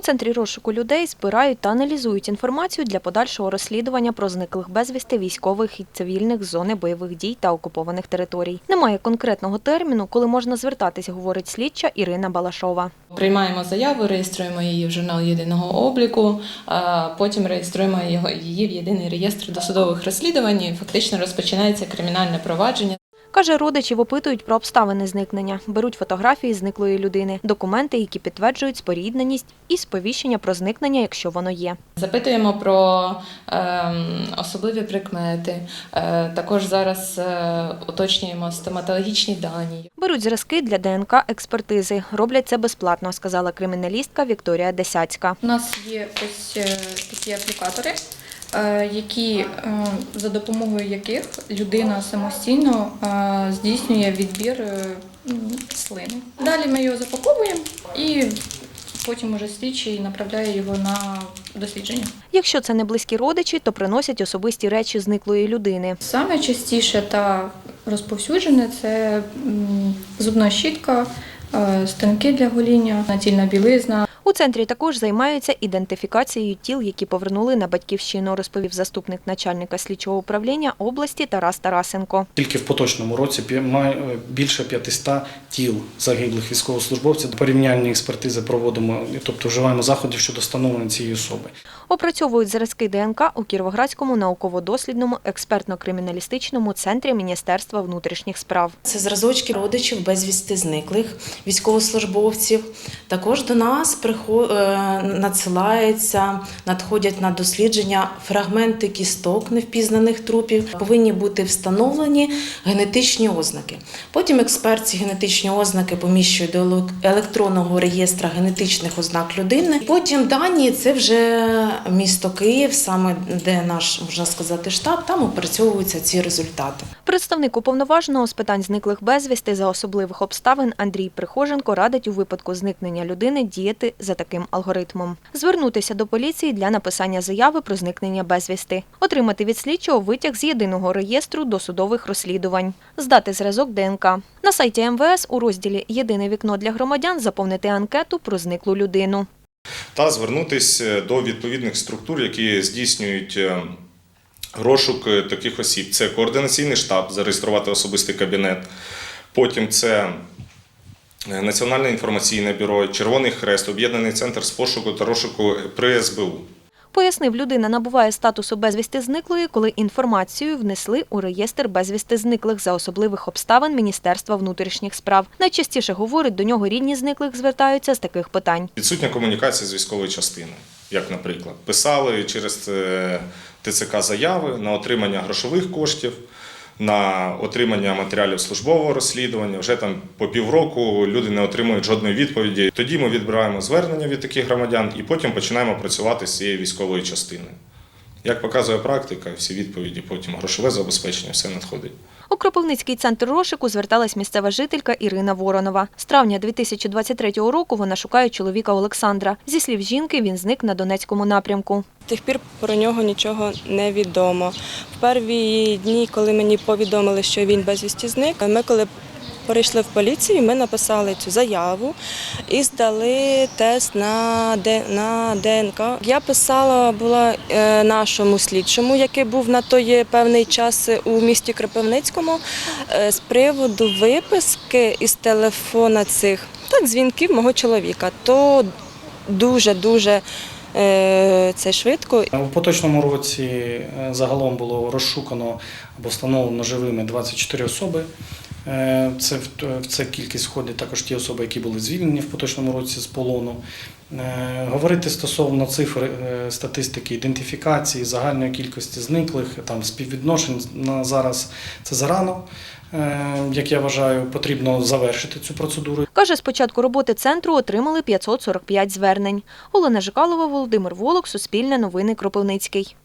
У центрі розшуку людей збирають та аналізують інформацію для подальшого розслідування про зниклих безвісти військових і цивільних з зони бойових дій та окупованих територій. Немає конкретного терміну, коли можна звертатися, говорить слідча Ірина Балашова. Приймаємо заяву, реєструємо її в журнал єдиного обліку, а потім реєструємо її в єдиний реєстр досудових розслідувань. і Фактично розпочинається кримінальне провадження. Каже, родичів опитують про обставини зникнення, беруть фотографії зниклої людини, документи, які підтверджують спорідненість і сповіщення про зникнення, якщо воно є. Запитуємо про ем, особливі прикмети. Е, також зараз е, уточнюємо стоматологічні дані. Беруть зразки для ДНК експертизи. Роблять це безплатно, сказала криміналістка Вікторія Десяцька. У нас є ось е, такі аплікатори, які, е, за допомогою яких людина самостійно е, здійснює відбір е, слини. Далі ми його запаковуємо і потім уже слідчий направляє його на дослідження. Якщо це не близькі родичі, то приносять особисті речі зниклої людини. Саме частіше та розповсюджене це зубна щітка, е, станки для гоління, націльна білизна, У центрі також займаються ідентифікацією тіл, які повернули на батьківщину, розповів заступник начальника слідчого управління області Тарас Тарасенко. Тільки в поточному році е, більше 500 тіл загиблих військовослужбовців. Порівняльні експертизи проводимо, тобто вживаємо заходів щодо встановлення цієї особи. Опрацьовують зразки ДНК у Кіровоградському науково-дослідному експертно-криміналістичному центрі Міністерства внутрішніх справ. Це зразочки родичів безвісти зниклих військовослужбовців. Також до нас е, надсилаються, надходять на дослідження фрагменти кісток невпізнаних трупів. Повинні бути встановлені генетичні ознаки. Потім експерт ці генетичні ознаки поміщує до електронного реєстра генетичних ознак людини. Потім дані це вже місто Київ, саме де наш можна сказати штаб. Там опрацьовуються ці результати. Представник уповноваженого з питань зниклих безвісти за особливих обставин Андрій Прихоженко радить у випадку зникнення людини діяти за таким алгоритмом. Звернутися до поліції для написання заяви про зникнення безвісти, отримати від слідчого витяг з єдиного реєстру досудових розслідувань, здати зразок ДНК. На сайті МВС у розділі Єдине вікно для громадян заповнити анкету про зниклу людину. та звернутися до відповідних структур, які здійснюють е, розшук е, таких осіб. Це координаційний штаб, зареєструвати особистий кабінет. Потім це е, Національне інформаційне бюро, Червоний Хрест, Об'єднаний центр з пошуку та розшуку при СБУ. Пояснив, людина набуває статусу безвісти зниклої, коли інформацію внесли у реєстр безвісти зниклих за особливих обставин Міністерства внутрішніх справ. Найчастіше говорить, до нього рідні зниклих звертаються з таких питань. Відсутня комунікація з військовою частиною, як, наприклад, писали через е, ТЦК заяви на отримання грошових коштів, на отримання матеріалів службового розслідування. Вже там по півроку люди не отримують жодної відповіді. Тоді ми відбираємо звернення від таких громадян і потім починаємо працювати з цією військовою частиною. Як показує практика, всі відповіді, потім грошове забезпечення, все надходить. У Кропивницький центр розшуку зверталась місцева жителька Ірина Воронова. З травня 2023 року вона шукає чоловіка Олександра. Зі слів жінки, він зник на Донецькому напрямку. Тих пір про нього нічого не відомо. В перші дні, коли мені повідомили, що він безвісті зник, ми коли перейшли в поліцію, ми написали цю заяву і здали тест на, на ДНК. Я писала була е, нашому слідчому, який був на той певний час у місті Кропивницькому, е, з приводу виписки із телефона цих так, дзвінків мого чоловіка. То дуже-дуже е, це швидко. У поточному році е, загалом було розшукано або встановлено живими 24 особи. Е, Це в це кількість входить також ті особи, які були звільнені в поточному році з полону. Е, Говорити стосовно цифр е, статистики ідентифікації, загальної кількості зниклих, там співвідношень на зараз це зарано. Як я вважаю, потрібно завершити цю процедуру. Каже, з початку роботи центру отримали 545 звернень. Олена Жикалова, Володимир Волок, Суспільне новини Кропивницький.